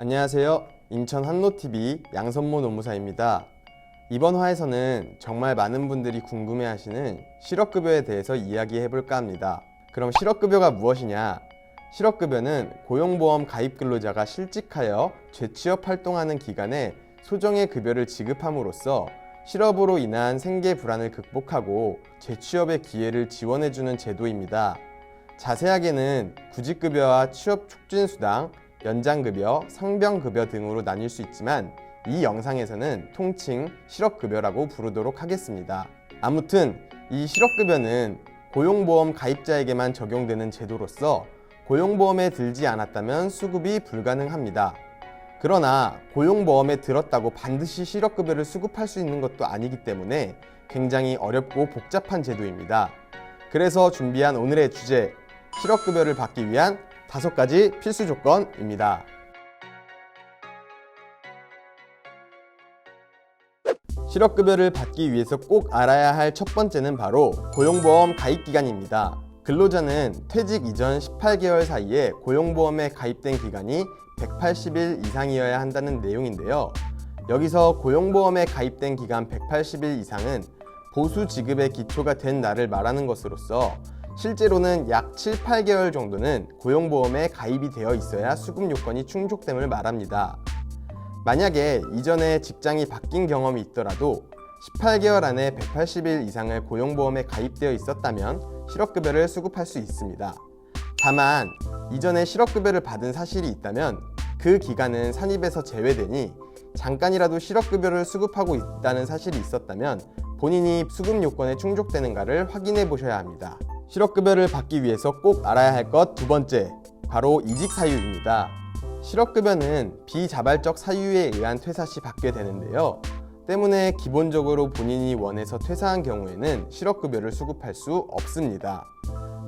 안녕하세요. 인천 한노TV 양선모 노무사입니다. 이번 화에서는 정말 많은 분들이 궁금해하시는 실업급여에 대해서 이야기해 볼까 합니다. 그럼 실업급여가 무엇이냐? 실업급여는 고용보험 가입 근로자가 실직하여 재취업 활동하는 기간에 소정의 급여를 지급함으로써 실업으로 인한 생계 불안을 극복하고 재취업의 기회를 지원해주는 제도입니다. 자세하게는 구직급여와 취업 촉진수당, 연장급여, 상병급여 등으로 나뉠 수 있지만 이 영상에서는 통칭 실업급여라고 부르도록 하겠습니다. 아무튼 이 실업급여는 고용보험 가입자에게만 적용되는 제도로서 고용보험에 들지 않았다면 수급이 불가능합니다. 그러나 고용보험에 들었다고 반드시 실업급여를 수급할 수 있는 것도 아니기 때문에 굉장히 어렵고 복잡한 제도입니다. 그래서 준비한 오늘의 주제, 실업급여를 받기 위한 다섯 가지 필수 조건입니다. 실업급여를 받기 위해서 꼭 알아야 할 첫 번째는 바로 고용보험 가입 기간입니다. 근로자는 퇴직 이전 18개월 사이에 고용보험에 가입된 기간이 180일 이상이어야 한다는 내용인데요. 여기서 고용보험에 가입된 기간 180일 이상은 보수 지급의 기초가 된 날을 말하는 것으로서 실제로는 약 7, 8개월 정도는 고용보험에 가입이 되어 있어야 수급 요건이 충족됨을 말합니다. 만약에 이전에 직장이 바뀐 경험이 있더라도 18개월 안에 180일 이상을 고용보험에 가입되어 있었다면 실업급여를 수급할 수 있습니다. 다만 이전에 실업급여를 받은 사실이 있다면 그 기간은 산입에서 제외되니 잠깐이라도 실업급여를 수급하고 있다는 사실이 있었다면 본인이 수급 요건에 충족되는가를 확인해 보셔야 합니다. 실업급여를 받기 위해서 꼭 알아야 할 것 두 번째, 바로 이직 사유입니다. 실업급여는 비자발적 사유에 의한 퇴사 시 받게 되는데요. 때문에 기본적으로 본인이 원해서 퇴사한 경우에는 실업급여를 수급할 수 없습니다.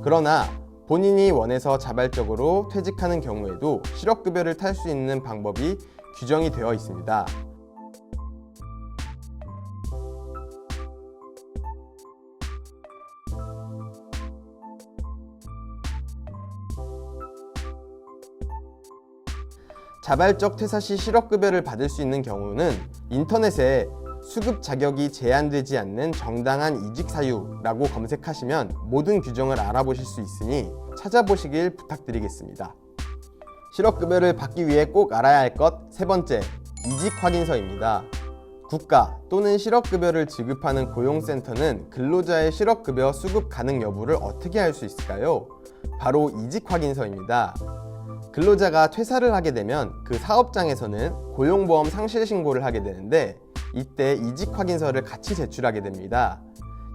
그러나 본인이 원해서 자발적으로 퇴직하는 경우에도 실업급여를 탈 수 있는 방법이 규정이 되어 있습니다. 자발적 퇴사 시 실업급여를 받을 수 있는 경우는 인터넷에 수급 자격이 제한되지 않는 정당한 이직 사유라고 검색하시면 모든 규정을 알아보실 수 있으니 찾아보시길 부탁드리겠습니다. 실업급여를 받기 위해 꼭 알아야 할 것 세 번째, 이직 확인서입니다. 국가 또는 실업급여를 지급하는 고용센터는 근로자의 실업급여 수급 가능 여부를 어떻게 알 수 있을까요? 바로 이직 확인서입니다. 근로자가 퇴사를 하게 되면 그 사업장에서는 고용보험 상실 신고를 하게 되는데 이때 이직 확인서를 같이 제출하게 됩니다.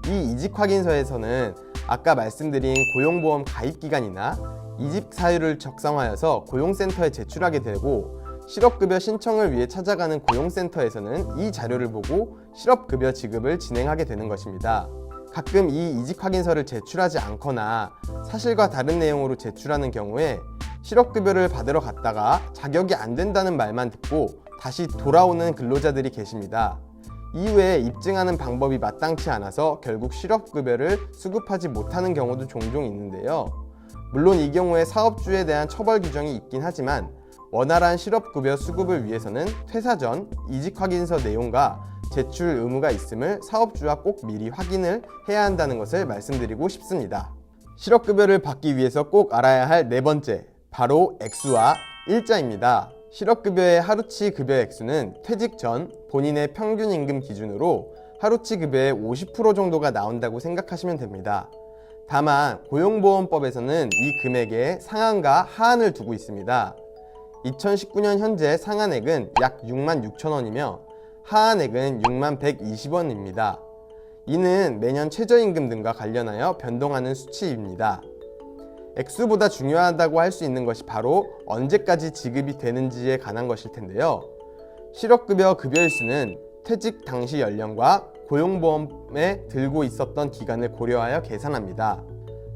이 이직 확인서에서는 아까 말씀드린 고용보험 가입 기간이나 이직 사유를 적성하여서 고용센터에 제출하게 되고 실업급여 신청을 위해 찾아가는 고용센터에서는 이 자료를 보고 실업급여 지급을 진행하게 되는 것입니다. 가끔 이 이직 확인서를 제출하지 않거나 사실과 다른 내용으로 제출하는 경우에 실업급여를 받으러 갔다가 자격이 안 된다는 말만 듣고 다시 돌아오는 근로자들이 계십니다. 이후에 입증하는 방법이 마땅치 않아서 결국 실업급여를 수급하지 못하는 경우도 종종 있는데요. 물론 이 경우에 사업주에 대한 처벌 규정이 있긴 하지만 원활한 실업급여 수급을 위해서는 퇴사 전 이직 확인서 내용과 제출 의무가 있음을 사업주와 꼭 미리 확인을 해야 한다는 것을 말씀드리고 싶습니다. 실업급여를 받기 위해서 꼭 알아야 할 네 번째, 바로 액수와 일자입니다. 실업급여의 하루치 급여 액수는 퇴직 전 본인의 평균 임금 기준으로 하루치 급여의 50% 정도가 나온다고 생각하시면 됩니다. 다만 고용보험법에서는 이 금액에 상한과 하한을 두고 있습니다. 2019년 현재 상한액은 약 6만 6천 원이며 하한액은 6만 120원입니다. 이는 매년 최저임금 등과 관련하여 변동하는 수치입니다. 액수보다 중요하다고 할 수 있는 것이 바로 언제까지 지급이 되는지에 관한 것일 텐데요. 실업급여 급여일수는 퇴직 당시 연령과 고용보험에 들고 있었던 기간을 고려하여 계산합니다.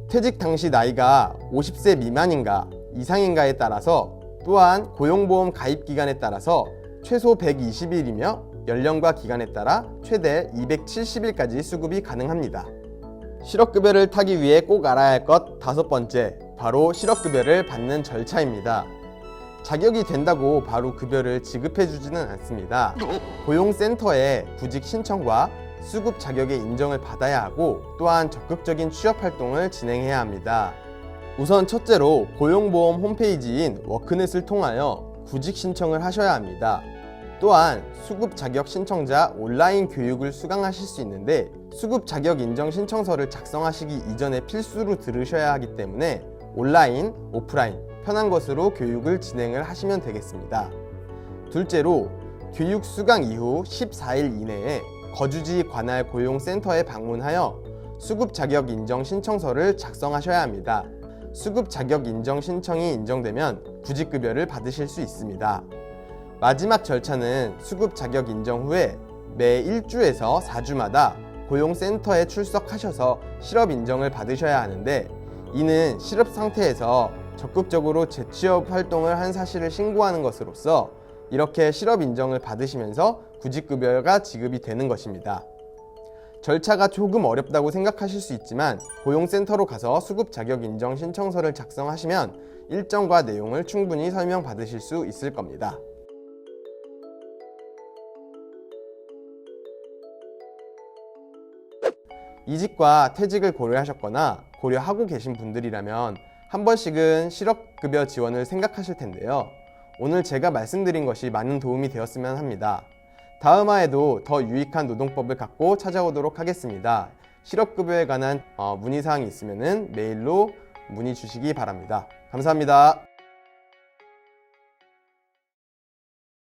퇴직 당시 나이가 50세 미만인가 이상인가에 따라서 또한 고용보험 가입 기간에 따라서 최소 120일이며 연령과 기간에 따라 최대 270일까지 수급이 가능합니다. 실업급여를 타기 위해 꼭 알아야 할 것 다섯 번째, 바로 실업급여를 받는 절차입니다. 자격이 된다고 바로 급여를 지급해 주지는 않습니다. 고용센터에 구직 신청과 수급 자격의 인정을 받아야 하고 또한 적극적인 취업 활동을 진행해야 합니다. 우선 첫째로 고용보험 홈페이지인 워크넷을 통하여 구직 신청을 하셔야 합니다. 또한 수급 자격 신청자 온라인 교육을 수강하실 수 있는데 수급 자격 인정 신청서를 작성하시기 이전에 필수로 들으셔야 하기 때문에 온라인, 오프라인 편한 것으로 교육을 진행을 하시면 되겠습니다. 둘째로 교육 수강 이후 14일 이내에 거주지 관할 고용센터에 방문하여 수급 자격 인정 신청서를 작성하셔야 합니다. 수급 자격 인정 신청이 인정되면 구직급여를 받으실 수 있습니다. 마지막 절차는 수급 자격 인정 후에 매 1주에서 4주마다 고용센터에 출석하셔서 실업 인정을 받으셔야 하는데 이는 실업 상태에서 적극적으로 재취업 활동을 한 사실을 신고하는 것으로서 이렇게 실업 인정을 받으시면서 구직급여가 지급이 되는 것입니다. 절차가 조금 어렵다고 생각하실 수 있지만 고용센터로 가서 수급 자격 인정 신청서를 작성하시면 일정과 내용을 충분히 설명받으실 수 있을 겁니다. 이직과 퇴직을 고려하셨거나 고려하고 계신 분들이라면 한 번씩은 실업급여 지원을 생각하실 텐데요. 오늘 제가 말씀드린 것이 많은 도움이 되었으면 합니다. 다음 화에도 더 유익한 노동법을 갖고 찾아오도록 하겠습니다. 실업급여에 관한 어, 문의사항이 있으면 메일로 문의 주시기 바랍니다. 감사합니다.